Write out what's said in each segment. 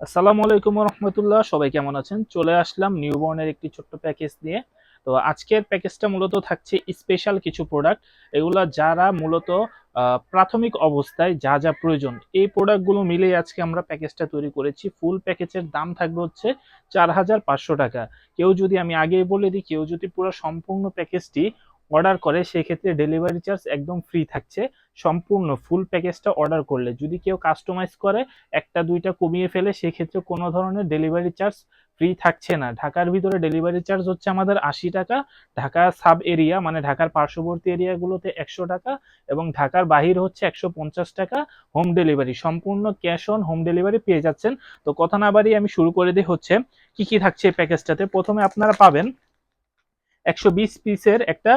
আসসালামু আলাইকুম রহমতুল্লাহ সবাই কেমন আছেন? চলে আসলাম নিউবর্নের একটি ছোট্ট প্যাকেজ নিয়ে তো আজকের প্যাকেজটা মূলত থাকছে স্পেশাল কিছু প্রোডাক্ট এগুলা যারা মূলত প্রাথমিক অবস্থায় যা যা প্রয়োজন, এই প্রোডাক্টগুলো মিলেই আজকে আমরা প্যাকেজটা তৈরি করেছি। ফুল প্যাকেজের দাম থাকবে হচ্ছে চার হাজার পাঁচশো টাকা। কেউ যদি আমি আগেই বলে দিই, কেউ যদি পুরো সম্পূর্ণ প্যাকেজটি অর্ডার করে, সেক্ষেত্রে ডেলিভারি চার্জ একদম ফ্রি থাকছে। সম্পূর্ণ ফুল প্যাকেজটা অর্ডার করলে। যদি কেউ কাস্টমাইজ করে, একটা, দুইটা কমিয়ে ফেলে, সেক্ষেত্রে কোনো ধরনের ডেলিভারি চার্জ ফ্রি থাকছে না। ঢাকার ভিতরে ডেলিভারি চার্জ হচ্ছে আমাদের আশি টাকা, ঢাকা সাব এরিয়া মানে ঢাকার পার্শ্ববর্তী এরিয়াগুলোতে একশো টাকা এবং ঢাকার বাহির হচ্ছে একশো পঞ্চাশ টাকা হোম ডেলিভারি সম্পূর্ণ ক্যাশ অন হোম ডেলিভারি পেয়ে যাচ্ছেন। তো কথা না বাড়িয়ে আমি শুরু করে দিই হচ্ছে, কি কি থাকছে এই প্যাকেজটাতে প্রথমে আপনারা পাবেন একশো বিশ পিসের একটা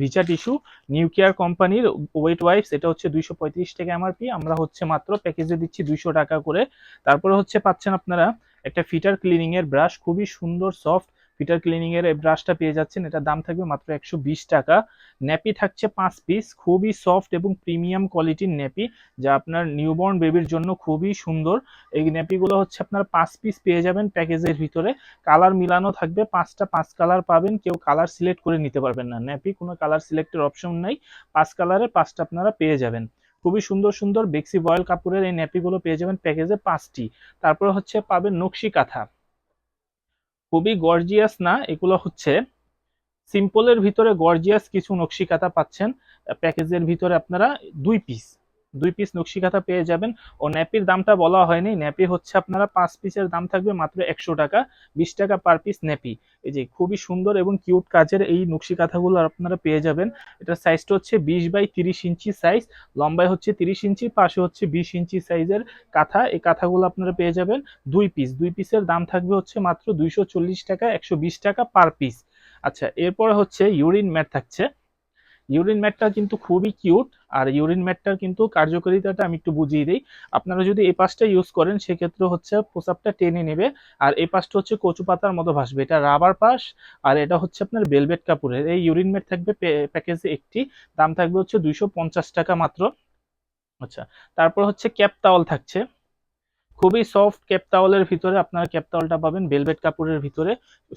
ভিজা টিস্যু নিউ কেয়ার কোম্পানির ওয়েট ওয়াইপস, এটা হচ্ছে দুইশো পঁয়ত্রিশ টাকা এমআরপি। আমরা হচ্ছে মাত্র প্যাকেজে দিচ্ছি দুইশো টাকা করে। তারপরে হচ্ছে পাচ্ছেন আপনারা একটা ফিটার ক্লিনিং এর ব্রাশ, খুবই সুন্দর, সফট ফিটার ক্লিনিং এর এই ব্রাশটা পেয়ে যাচ্ছেন। এটার দাম থাকবে মাত্র একশো বিশ টাকা। ন্যাপি থাকছে পাঁচ পিস, খুবই সফট এবং প্রিমিয়াম কোয়ালিটির ন্যাপি, যা আপনার নিউবর্ন বেবির জন্য খুবই সুন্দর। এই ন্যাপিগুলো হচ্ছে আপনার পাঁচ পিস পেয়ে যাবেন প্যাকেজের ভিতরে। কালার মিলানো থাকবে, পাঁচটা পাঁচ কালার পাবেন। কেউ কালার সিলেক্ট করে নিতে পারবেন না। ন্যাপি কোনো কালার সিলেক্টের অপশন নাই। পাঁচ কালারের পাঁচটা আপনারা পেয়ে যাবেন। খুবই সুন্দর সুন্দর বেক্সি বয়েল কাপড়ের এই ন্যাপিগুলো পেয়ে যাবেন প্যাকেজে পাঁচটি। তারপরে হচ্ছে পাবেন নকশি কাঁথা। খুবই গর্জিয়াস না, এগুলো হচ্ছে সিম্পলের ভিতরে গর্জিয়াস কিছু নকশিকাতা পাচ্ছেন। প্যাকেজের ভিতরে আপনারা দুই পিস দুই পিস নকশি কাঁথা পেয়ে যাবেন। ও ন্যাপির দামটা বলা হয়নি। ন্যাপি হচ্ছে আপনারা পাঁচ পিসের দাম থাকবে মাত্র একশো টাকা, বিশ টাকা পার পিস ন্যাপি। এই যে খুবই সুন্দর এবং কিউট কাজের এই নকশি কাঁথাগুলো আপনারা পেয়ে যাবেন। এটার সাইজটা হচ্ছে বিশ বাই তিরিশ ইঞ্চি সাইজ লম্বায় হচ্ছে তিরিশ ইঞ্চি, পাশে হচ্ছে বিশ ইঞ্চি সাইজের কাঁথা। এই কাঁথাগুলো আপনারা পেয়ে যাবেন দুই পিস দুই পিসের দাম থাকবে হচ্ছে মাত্র দুইশো চল্লিশ টাকা, একশো বিশ টাকা পার পিস আচ্ছা এরপরে হচ্ছে ইউরিন ম্যাট থাকছে। ইউরিন ম্যাটটা কিন্তু খুবই কিউট, আর ইউরিন ম্যাটটার কিন্তু কার্যকারিতাটা আমি একটু বুঝিয়ে দিই। আপনারা যদি এই পাশটা ইউজ করেন, সেক্ষেত্রে হচ্ছে প্রসাবটা টেনে নেবে, আর এই পাশটা হচ্ছে কচু পাতার মতো ভাসবে। এটা রাবার পাশ, আর এটা হচ্ছে আপনার বেলভেট কাপড়ের। এই ইউরিন ম্যাট থাকবে প্যাকেজে একটি, দাম থাকবে হচ্ছে দুইশো পঞ্চাশ টাকা মাত্র। আচ্ছা তারপর হচ্ছে ক্যাপ তাওয়াল থাকছে। খুবই সফট ক্যাপ তাওয়ালের ভিতরে আপনারা ক্যাপ তাওয়ালটা পাবেন বেলভেট কাপড়ের ভিতরে।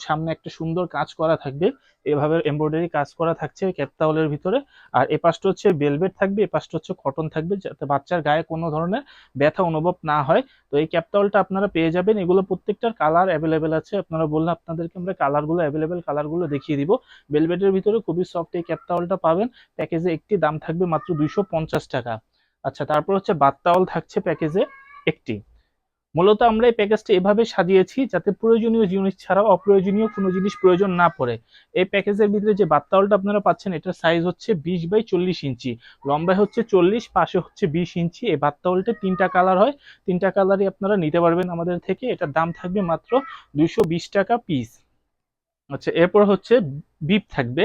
সামনে একটা সুন্দর কাজ করা থাকবে, এভাবে এমব্রয়ডারি কাজ করা থাকছে ক্যাপ তাওয়ালের ভিতরে। আর এ পাশটা হচ্ছে বেলভেট থাকবে, এ পাশটা হচ্ছে কটন থাকবে, যাতে বাচ্চার গায়ে কোনো ধরনের ব্যথা অনুভব না হয়। তো এই ক্যাপ তাওয়ালটা আপনারা পেয়ে যাবেন। এগুলো প্রত্যেকটার কালার অ্যাভেলেবেল আছে। আপনারা বললে আপনাদেরকে আমরা কালারগুলো অ্যাভেলেবেল কালারগুলো দেখিয়ে দিব। বেলভেটের ভিতরে খুবই সফট এই ক্যাপ তাওয়ালটা পাবেন। প্যাকেজে একটি দাম থাকবে মাত্র দুইশো পঞ্চাশ টাকা। আচ্ছা তারপর হচ্ছে বাত তাওয়াল থাকছে প্যাকেজে একটি। মূলত আমরা এই প্যাকেজটা এভাবে সাজিয়েছি যাতে প্রয়োজনীয় জিনিস ছাড়াও অপ্রয়োজনীয় কোনো জিনিস প্রয়োজন না পড়ে। এই প্যাকেজের ভিতরে যে বাত্তাওয়ালটা আপনারা পাচ্ছেন, এটার সাইজ হচ্ছে বিশ বাই চল্লিশ ইঞ্চি। লম্বায় হচ্ছে চল্লিশ, পাশে হচ্ছে বিশ ইঞ্চি। এই বাত্তাওয়ালটা তিনটা কালার হয়। তিনটা কালারই আপনারা নিতে পারবেন আমাদের থেকে। এটার দাম থাকবে মাত্র বিশ টাকা পিস আচ্ছা এরপর হচ্ছে বিপ থাকবে।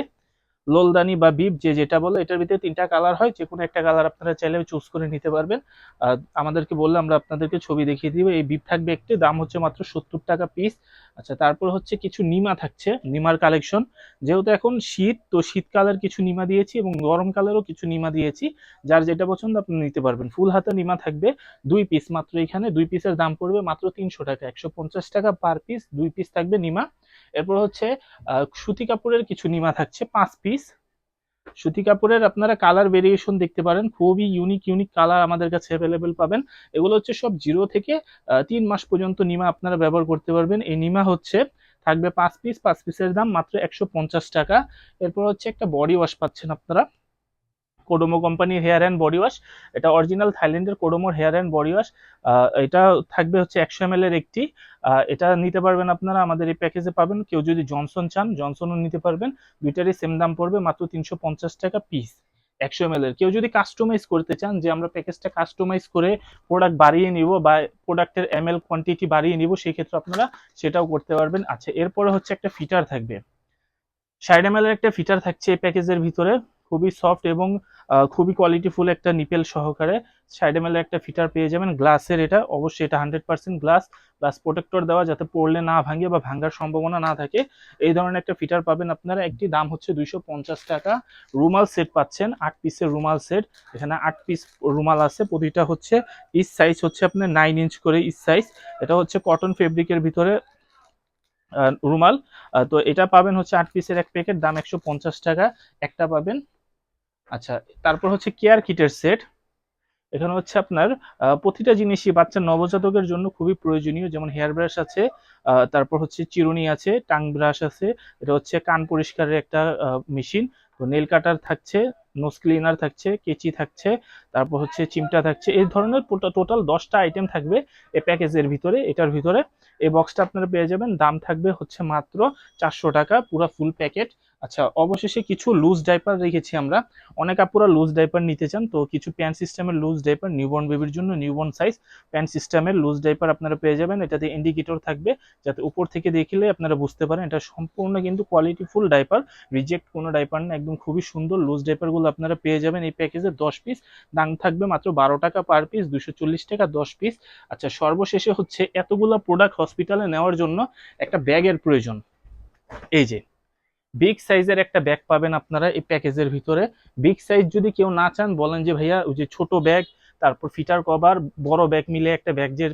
লোলদানি বা বিপ যে যেটা বলে, এটার ভিতরে তিনটা কালার হয় যে কোনো একটা কালার আপনারা চাইলে চুজ করে নিতে পারবেন। আমাদেরকে বললে আমরা আপনাদেরকে ছবি দেখিয়ে দিব, এই বিপ থাকবে একটি, দাম হচ্ছে মাত্র সত্তর টাকা পিস আচ্ছা তারপর হচ্ছে কিছু নিমা থাকছে, নিমার কালেকশন যেহেতু এখন শীত, তো শীতকালের কিছু নিমা দিয়েছি এবং গরমকালেরও কিছু নিমা দিয়েছি। যার যেটা পছন্দ আপনি নিতে পারবেন। ফুল হাতা নিমা থাকবে দুই পিস মাত্র এখানে। দুই পিসের দাম পড়বে মাত্র তিনশো টাকা, একশো পঞ্চাশ টাকা পার পিস দুই পিস থাকবে নিমা। এরপর হচ্ছে সুতি কাপড়ের কিছু নিমা থাকছে, পাঁচ পিস সুতি কাপড়ের আপনারা কালার ভেরিয়েশন দেখতে পারেন, খুবই ইউনিক ইউনিক কালার আমাদের কাছে অ্যাভেলেবেল পাবেন। এগুলো হচ্ছে সব জিরো থেকে তিন মাস পর্যন্ত নিমা আপনারা ব্যবহার করতে পারবেন। এই নিমা হচ্ছে, থাকবে পাঁচ পিস পাঁচ পিসের দাম মাত্র একশো পঞ্চাশ টাকা। এরপর হচ্ছে একটা বডি ওয়াশ পাচ্ছেন আপনারা। কোডোমো কোম্পানির হেয়ার অ্যান্ড বডি ওয়াশ এটা অরিজিনাল থাইল্যান্ডের কোডোমোর হেয়ার অ্যান্ড বডি ওয়াশ এটা থাকবে হচ্ছে একশো এম এর একটি এটা নিতে পারবেন আপনারা, আমাদের এই প্যাকেজে পাবেন। কেউ যদি জনসন চান জনসনও নিতে পারবেন। দুইটারই সেম দাম পড়বে, মাত্র তিনশো পঞ্চাশ টাকা পিস একশো এম এর। কেউ যদি কাস্টমাইজ করতে চান, যে আমরা প্যাকেজটা কাস্টমাইজ করে প্রোডাক্ট বাড়িয়ে নিব বা প্রোডাক্টের এম এল কোয়ান্টিটি বাড়িয়ে নিব, সেই ক্ষেত্রে আপনারা সেটাও করতে পারবেন। আচ্ছা এরপরে হচ্ছে একটা ফিটার থাকবে। ষাট এম এর একটা ফিটার থাকছে এই প্যাকেজের ভিতরে। খুবই সফট এবং খুবই কোয়ালিটিফুল একটা নিপেল সহকারে সাইডে মেলে একটা ফিটার পেয়ে যাবেন। গ্লাসের এটা অবশ্যই, এটা hundred percent glass plus protector দেওয়া যাতে পড়লে না ভাঙে বা ভাঙার সম্ভাবনা না থাকে। এই ধরনের একটা ফিটার পাবেন আপনারা। একটি দাম হচ্ছে দুইশো পঞ্চাশ টাকা। রুমাল সেট পাচ্ছেন, আট পিসের রুমাল সেট এখানে আট পিস রুমাল আছে। প্রতিটা হচ্ছে ইস সাইজ হচ্ছে আপনার নাইন ইঞ্চ করে ইস সাইজ এটা হচ্ছে কটন ফেব্রিকের ভিতরে রুমাল। তো এটা পাবেন হচ্ছে আট পিসের এক প্যাকেট দাম একশো পঞ্চাশ টাকা। একটা পাবেন আচ্ছা তারপর হচ্ছে কেয়ার কিটের সেট এখানে হচ্ছে আপনার প্রতিটা জিনিসই বাচ্চা নবজাতকের জন্য খুবই প্রয়োজনীয়। যেমন হেয়ার ব্রাশ আছে তারপর হচ্ছে চিরুনি আছে টাং ব্রাশ আছে, এটা হচ্ছে কান পরিষ্কারের একটা মেশিন তো নেল কাটার থাকছে নোজ ক্লিনার থাকছে, কেচি থাকছে, তারপর হচ্ছে চিমটা থাকছে। এই ধরনের টোটাল দশটা আইটেম থাকবে এই প্যাকেজের ভিতরে, এটার ভিতরে। এই বক্সটা আপনারা পেয়ে যাবেন। দাম থাকবে হচ্ছে মাত্র চারশো টাকা, পুরো ফুল প্যাকেট আচ্ছা অবশেষে কিছু লুজ ডাইপার রেখেছি আমরা। অনেক আপুরা লুজ ডাইপার নিতে চান, তো কিছু প্যান সিস্টেমের লুজ ডাইপার নিউবর্ন বেবির জন্য নিউবর্ন সাইজ প্যান সিস্টেমের লুজ ডাইপার আপনারা পেয়ে যাবেন। এটাতে ইন্ডিকেটর থাকবে, যাতে উপর থেকে দেখলে আপনারা বুঝতে পারেন। এটা সম্পূর্ণ কিন্তু কোয়ালিটিফুল ডাইপার রিজেক্ট কোনো ডাইপার না। একদম খুবই সুন্দর লুজ ডাইপারগুলো আপনারা পেয়ে যাবেন এই প্যাকেজে দশ পিস দাম থাকবে মাত্র বারো টাকা পার পিস দুশো টাকা দশ পিস আচ্ছা সর্বশেষে হচ্ছে এতগুলা প্রোডাক্ট হসপিটালে নেওয়ার জন্য একটা ব্যাগের প্রয়োজন। এই যে বিগ সাইজের একটা ব্যাগ পাবেন আপনারা এই প্যাকেজের ভিতরে। বিগ সাইজ যদি কেউ না চান, বলেন যে, ভাইয়া, ওই যে ছোট ব্যাগ তারপর ফিটার কভার, বড় ব্যাগ মিলে একটা ব্যাগ যে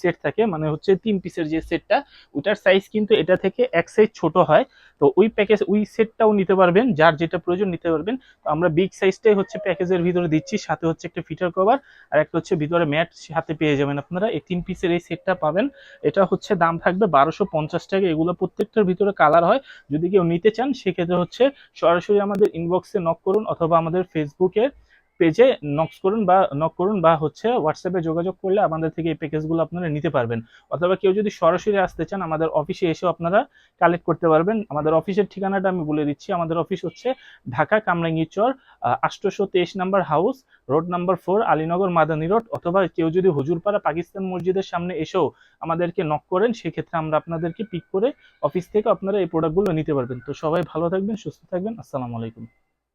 সেট থাকে মানে হচ্ছে তিন পিসের যে সেটটা ওটার সাইজ কিন্তু এটা থেকে এক সাইজ ছোট হয়। তো ওই প্যাকেজ ওই সেটটাও নিতে পারবেন, যার যেটা প্রয়োজন নিতে পারবেন। তো আমরা বিগ সাইজটাই হচ্ছে প্যাকেজের ভিতরে দিচ্ছি, সাথে হচ্ছে একটা ফিটার কভার আর একটা হচ্ছে ভিতরে ম্যাট হাতে পেয়ে যাবেন আপনারা। এই তিন পিসের এই সেটটা পাবেন। এটা হচ্ছে দাম থাকবে বারোশো পঞ্চাশ টাকা। এগুলো প্রত্যেকটার ভিতরে কালার হয়। যদি কেউ নিতে চান, সেক্ষেত্রে হচ্ছে সরাসরি আমাদের ইনবক্সে নক করুন, অথবা আমাদের ফেসবুকের পেজে নকস করুন বা নক করুন বা হচ্ছে হোয়াটসঅ্যাপে যোগাযোগ করলে আমাদের থেকে এই প্যাকেজগুলো আপনারা নিতে পারবেন। অথবা কেউ যদি সরাসরি আসতে চান, আমাদের অফিসে এসেও আপনারা কালেক্ট করতে পারবেন। আমাদের অফিসের ঠিকানাটা আমি বলে দিচ্ছি। আমাদের অফিস হচ্ছে ঢাকা কামরাঙ্গি চর আষ্টশো তেইশ number house road number four Alinagar Madani road অথবা কেউ যদি হুজুরপাড়া পাকিস্তান মসজিদের সামনে এসেও আমাদেরকে নক করেন, সেক্ষেত্রে আমরা আপনাদেরকে পিক করে অফিস থেকে আপনারা এই প্রোডাক্টগুলো নিতে পারবেন। তো সবাই ভালো থাকবেন, সুস্থ থাকবেন। আসসালামু আলাইকুম।